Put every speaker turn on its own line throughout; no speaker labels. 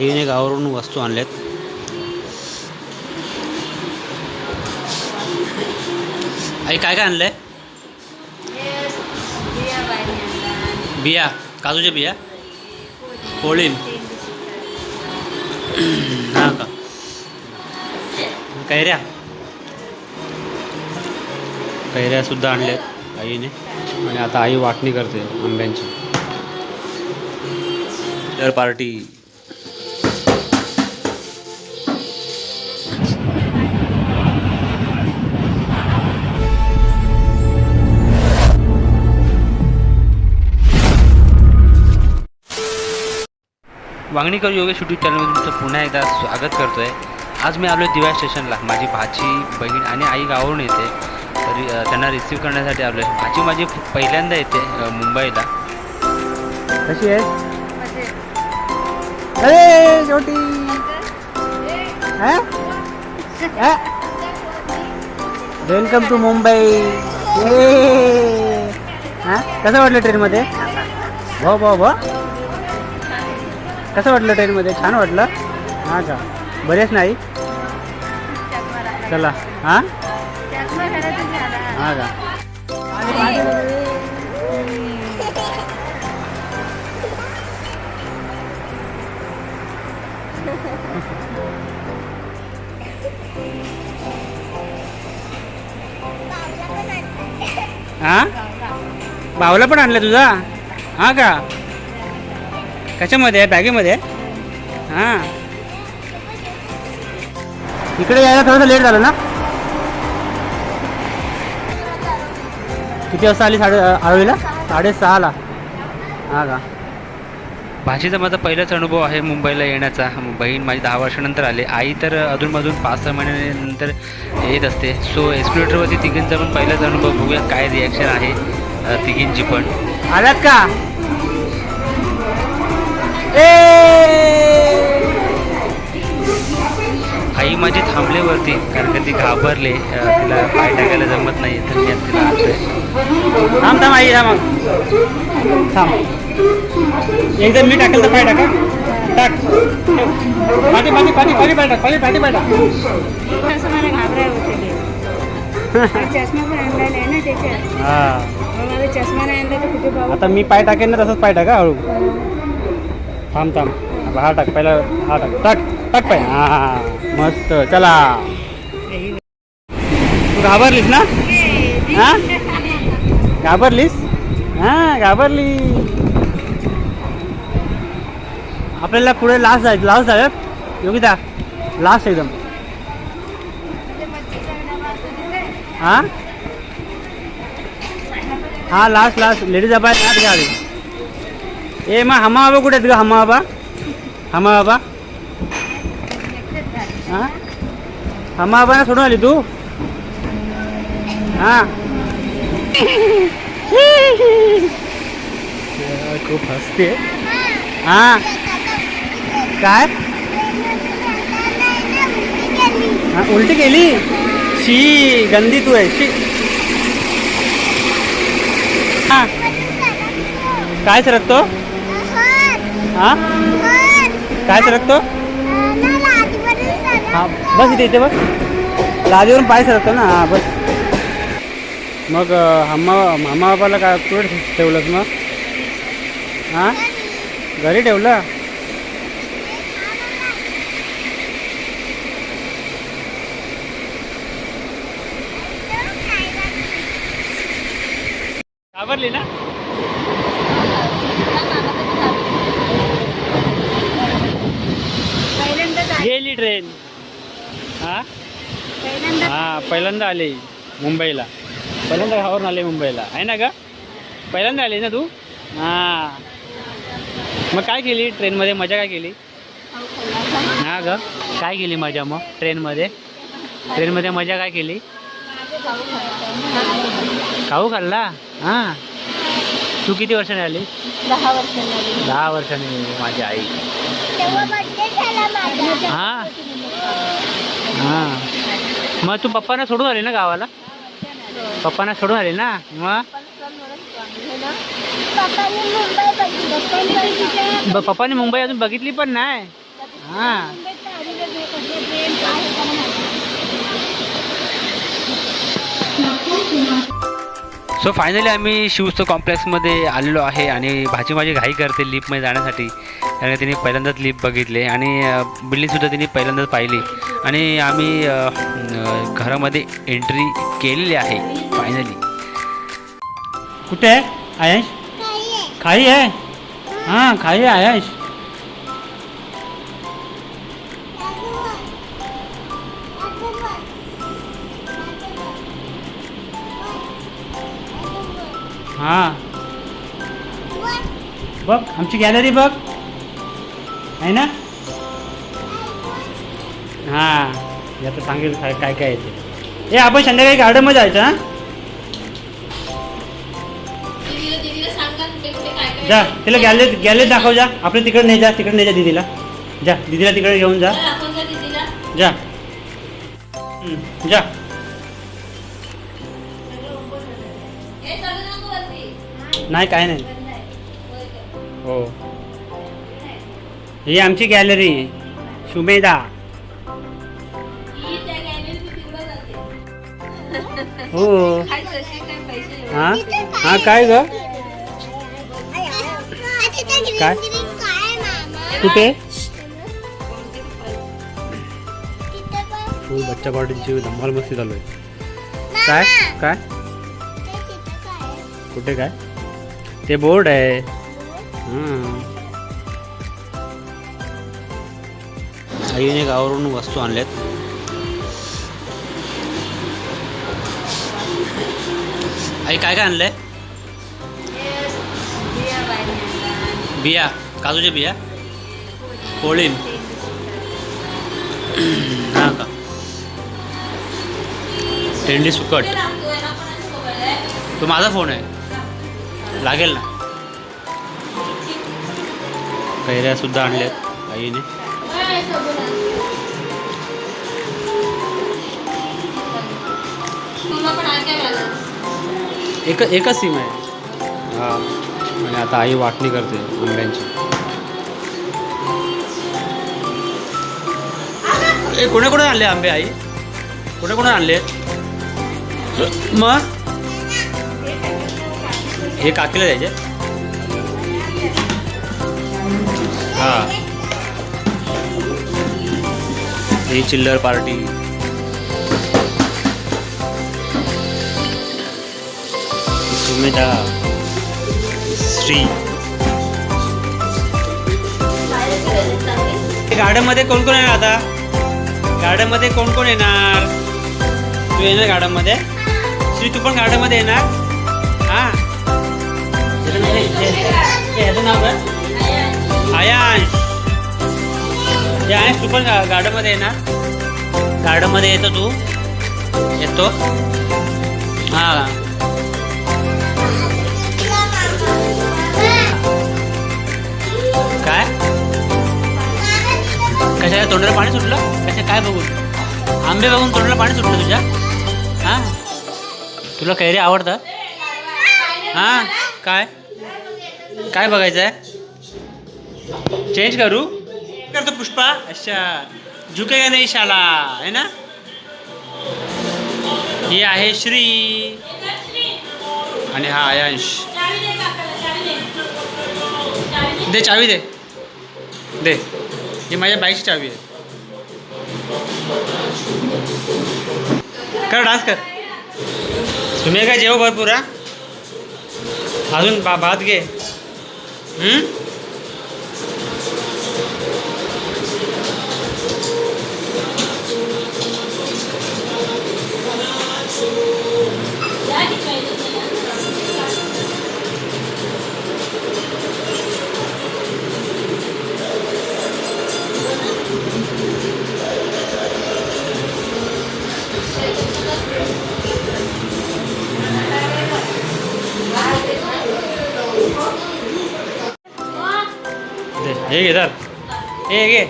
आईने गावावरून वस्तू आणल्यात. आई काय काय आणलंय? बिया काजूच्या बिया? पोळीन. हा का? कैऱ्या. कैऱ्या सुद्धा आणल्यात आईने. आणि आता आई वाटणी करते आंब्यांची. तर पार्टी वांगणीकर योगेश यूट्यूब चॅनलमध्ये तुमचं पुन्हा एकदा स्वागत करतो आहे आज मी आलो आहे दिवा स्टेशनला. माझी भाची बहीण आणि आई गावावरून येते. तरी त्यांना रिसीव्ह करण्यासाठी आलो आहे भाची माझी पहिल्यांदा येते मुंबईला. कशी आहे अरे छोटी वेलकम टू मुंबई कसं वाटलं ट्रेनमध्ये भाऊ भाऊ भाऊ कसं वाटलं ट्रेनमध्ये? छान वाटलं? हां का? बरेच नाही? चला. हां? हां का? हां? भावला पण आणलं तुझा? हां का? कशामध्ये आहे? बॅगेमध्ये आहे? हां. इकडे यायला थोडंसं लेट झालं ना? किती वाजता आली साडे आळवीला साडेसहाला. हां का? भाषेचा माझा पहिलाच अनुभव आहे मुंबईला येण्याचा. बहीण माझी दहा वर्षानंतर आले. आई तर अधूनमधून पाच सहा महिन्यानंतर येत असते. सो एस्क्युलेटरवरती तिघींचा पण पहिलाच अनुभव बघूया. काय रिॲक्शन आहे तिघींची पण. आल्यात का? आई माझी थांबले वरती कारण का ती घाबरले तिला पाय टाकायला जमत नाही तर मी तिला आणतोय. थांब थांब आई थांब थांब. एकदम मी टाकेल तर पाय टाका. टाक. पाठी पाठी पाठी पाठी पाय टाक पाठी पाठी पाय टाक.
मला घाबराय होते चष्मा पण आणलेला आहे ना त्याच्यात
हा
माझा चष्मा नाही आणला तर कुठे पाहू?
आता मी पाय टाकेन ना तसंच पाय टाका हळू. थांब थांब. हा टाक पहिला हा टाक. टाक टाक पाय हा मस्त. चला. तू घाबरलीस ना? हा? घाबरलीस? हा घाबरली. आपल्याला पुढे लास्ट जायचं लास्ट जायचं योगिता लास्ट एकदम. हा? हा लास्ट लास्ट लेडीज बाबा आत घ्यावी ए मग हमा बाबा कुठे आहेत ग हमा बाबा हमा बाबा हा हमा बाबांना सोडून आली तू हा खूप हसते हा काय हा उलटी केली शी गंदी तू आहे शी हा काय सरकतो हा? काय सरकतो? हा बस इथे इथे बस. लादीवरून पाय सरकतो ना हा बस. मग हम्मा मामा बाबाला काय कुठे ठेवलंस मग? हां? घरी ठेवलं? घाबरली ना? गेली ट्रेन हां?
पहिल्यांदा
हां पहिल्यांदा आले मुंबईला. पहिल्यांदा गावावरून आले मुंबईला. आहे ना का पहिल्यांदा आली ना तू? हां. मग काय केली ट्रेनमध्ये मजा काय केली? हां ग? काय केली मजा मग ट्रेनमध्ये ट्रेनमध्ये मजा काय केली? खाऊ खाल्ला? हां. तू किती वर्षाने आली?
दहा वर्षांनी
दहा वर्षाने माझी आई. हां? हां. मग तू पप्पांना सोडून आली ना गावाला? पप्पांना सोडून आली ना? मग? ब- पप्पाने मुंबई अजून बघितली पण नाही? हा. सो फायनली आम्ही शिवस्त कॉम्प्लेक्समध्ये आलेलो आहे आणि भाजी माझी घाई करते लिफ्टमध्ये जाण्यासाठी. कारण तिने पहिल्यांदाच लिफ्ट बघितले आणि बिल्डिंगसुद्धा तिने पहिल्यांदाच पाहिली. आणि आम्ही घरामध्ये एंट्री केलेली आहे फायनली कुठे आहे? आयश? खाई आहे? हां खाई आहे आयश. हां. बघ आमची गॅलरी बघ. आहे ना? हां. आता सांगेल काय काय काय येते ए आपण संध्याकाळी गार्डनमध्ये जायचं हां? जा. तिला गॅलरी गॅलरी दाखव जा. आपल्या तिकडे नाही जा. तिकडे नाही जा दीदीला. जा. दीदीला तिकडे घेऊन जा. जा हं, जा. नाही काय नाही. हो. ही आमची गॅलरी सुमेधा. हो. हा? हा काय ग? काय? कुठे? हो बच्चा पार्टीची धमाल मस्ती चालू आहे. काय? काय? कुठे काय? ते बोर्ड आहे. हां आईने गावावरून वस्तू आणल्यात. आई काय काय आणलंय? बिया. काजूच्या बिया? पोळीन. हा का? तेंडी सुकट. तो माझा फोन आहे. लागेल ना. कैऱ्या सुद्धा आणल्यात आईने. एक एकच सीम आहे. हा. आणि आता आई वाटणी करते आंब्यांची. ए कोणे कोणे आणले आंबे आई? कोणे कोणे आणले? मग? हे काकीला द्यायचे हा। ही चिल्लर पार्टी। सुमेधा श्री। गार्डनमध्ये कोण कोण येणार आता? गार्डनमध्ये कोण कोण येणार? तू येणार गार्डनमध्ये? श्री तू पण गार्डनमध्ये येणार? हा याचं नाव- काय आयांश हे आयांश तू पण गार्डनमध्ये येणार गार्डनमध्ये येतो तू येतो हा काय कशा तोंडाला पाणी सुटलं कशा काय बघून आंबे बघून तोंडाला पाणी सुटलं तुझ्या हा तुला कैरी आवडतं हा काय काय बघायचं आहे चेंज करू? करतो पुष्पा. अच्छा. झुकेगा नाही शाला है ना? ही आहे श्री. आणि हा अयांश दे चावी दे. दे. ही माझ्या बाईकची चावी आहे. कर डान्स कर. तुम्ही काय जेव भरपूर हा? अजून बा भात घे. हम्म? हे घे तर हे घे.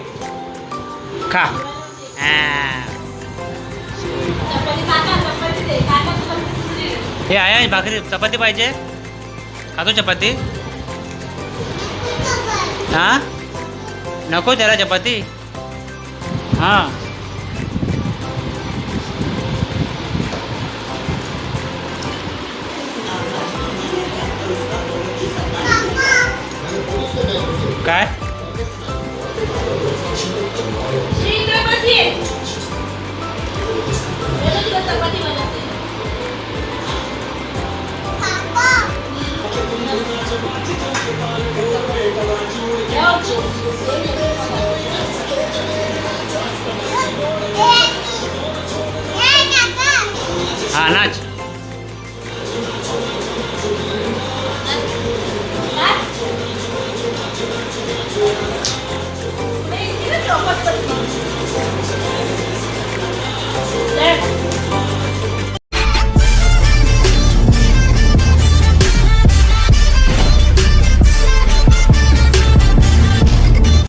खा. हे आहे भाकरी चपाती पाहिजे. खातो चपाती. हा?
नको त्याला चपाती. हां. काय?